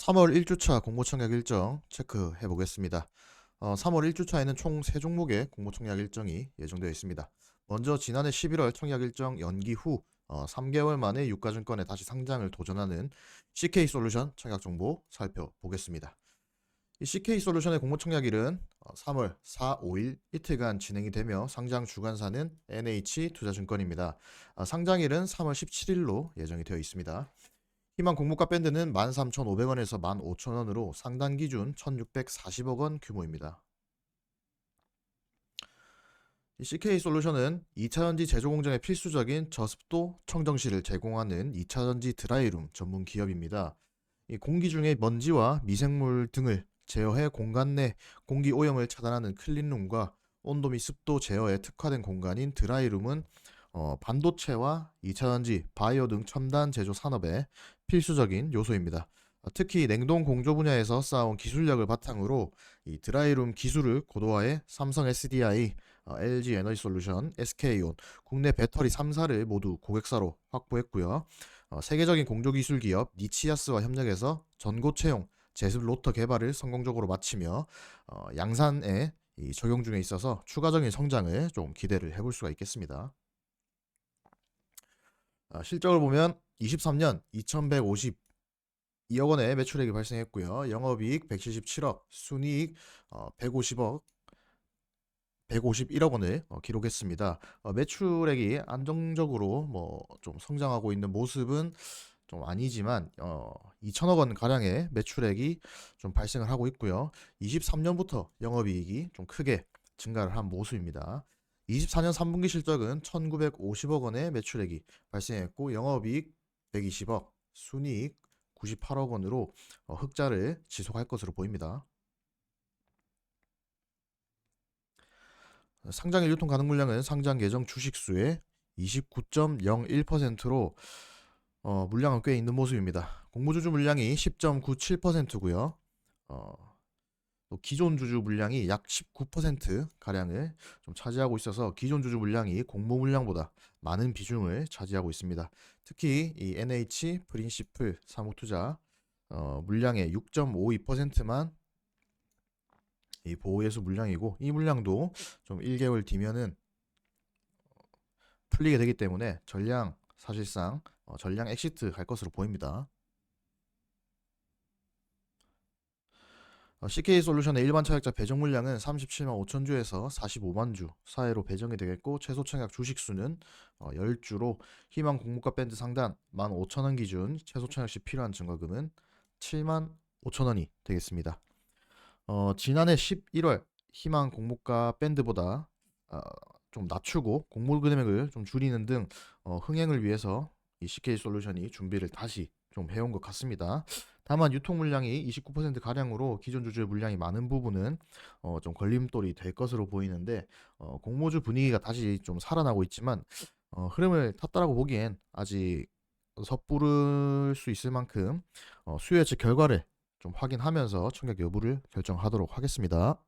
3월 1주차 공모청약 일정 체크해 보겠습니다. 어, 3월 1주차에는 총 3종목의 공모청약 일정이 예정되어 있습니다. 먼저 지난해 11월 청약 일정 연기 후 어, 3개월 만에 유가증권에 다시 상장을 도전하는 CK솔루션 청약 정보 살펴보겠습니다. 이 CK솔루션의 공모청약일은 어, 3월 4, 5일 이틀간 진행이 되며 상장 주관사는 NH투자증권입니다. 아, 상장일은 3월 17일로 예정이 되어 있습니다. 희망 공모가 밴드는 13,500원에서 15,000원으로 상단 기준 1,640억 원 규모입니다. 이 CK 솔루션은 2차전지 제조 공정에 필수적인 저습도 청정실을 제공하는 2차전지 드라이룸 전문 기업입니다. 이 공기 중의 먼지와 미생물 등을 제어해 공간 내 공기 오염을 차단하는 클린룸과 온도 및 습도 제어에 특화된 공간인 드라이룸은 어, 반도체와 2차전지, 바이오 등 첨단 제조 산업의 필수적인 요소입니다. 어, 특히 냉동 공조 분야에서 쌓아온 기술력을 바탕으로 이 드라이룸 기술을 고도화해 삼성 SDI, 어, LG 에너지 솔루션, SK온, 국내 배터리 3사를 모두 고객사로 확보했고요. 어, 세계적인 공조 기술 기업 니치아스와 협력해서 전고체용 제습 로터 개발을 성공적으로 마치며 어, 양산에 이 적용 중에 있어서 추가적인 성장을 좀 기대를 해볼 수가 있겠습니다. 아, 실적을 보면 23년 2,152억 원의 매출액이 발생했고요. 영업이익 177억, 순이익 어, 150억, 151억 원을 어, 기록했습니다. 어, 매출액이 안정적으로 뭐 좀 성장하고 있는 모습은 좀 아니지만 어, 2천억 원 가량의 매출액이 좀 발생을 하고 있고요. 23년부터 영업이익이 좀 크게 증가를 한 모습입니다. 24년 3분기 실적은 1,950억 원의 매출액이 발생했고 영업이익 120억, 순이익 98억 원으로 어, 흑자를 지속할 것으로 보입니다. 상장일 유통 가능 물량은 상장 예정 주식 수의 29.01%로 어, 물량은 꽤 있는 모습입니다. 공모주주 물량이 10.97%고요. 어, 또 기존 주주 물량이 약 19% 가량을 좀 차지하고 있어서 기존 주주 물량이 공모 물량보다 많은 비중을 차지하고 있습니다. 특히 이 NH 프린시플 사무투자 어, 물량의 6.52%만 이 보호예수 물량이고 이 물량도 좀 1개월 뒤면은 풀리게 되기 때문에 전량 사실상 어, 전량 엑시트 할 것으로 보입니다. CK 솔루션의 일반 청약자 배정 물량은 37만 5천 주에서 45만 주 사이로 배정이 되겠고 최소 청약 주식 수는 어, 10주로 희망 공모가 밴드 상단 15,000원 기준 최소 청약 시 필요한 증거금은 7만 5천 원이 되겠습니다. 어, 지난해 11월 희망 공모가 밴드보다 어, 좀 낮추고 공모 금액을 좀 줄이는 등 어, 흥행을 위해서 이 CK 솔루션이 준비를 다시 좀 해온 것 같습니다. 다만 유통 물량이 29% 가량으로 기존 주주의 물량이 많은 부분은 어, 좀 걸림돌이 될 것으로 보이는데 어, 공모주 분위기가 다시 좀 살아나고 있지만 어, 흐름을 탔다라고 보기엔 아직 섣부를 수 있을 만큼 어, 수요 예측 결과를 좀 확인하면서 청약 여부를 결정하도록 하겠습니다.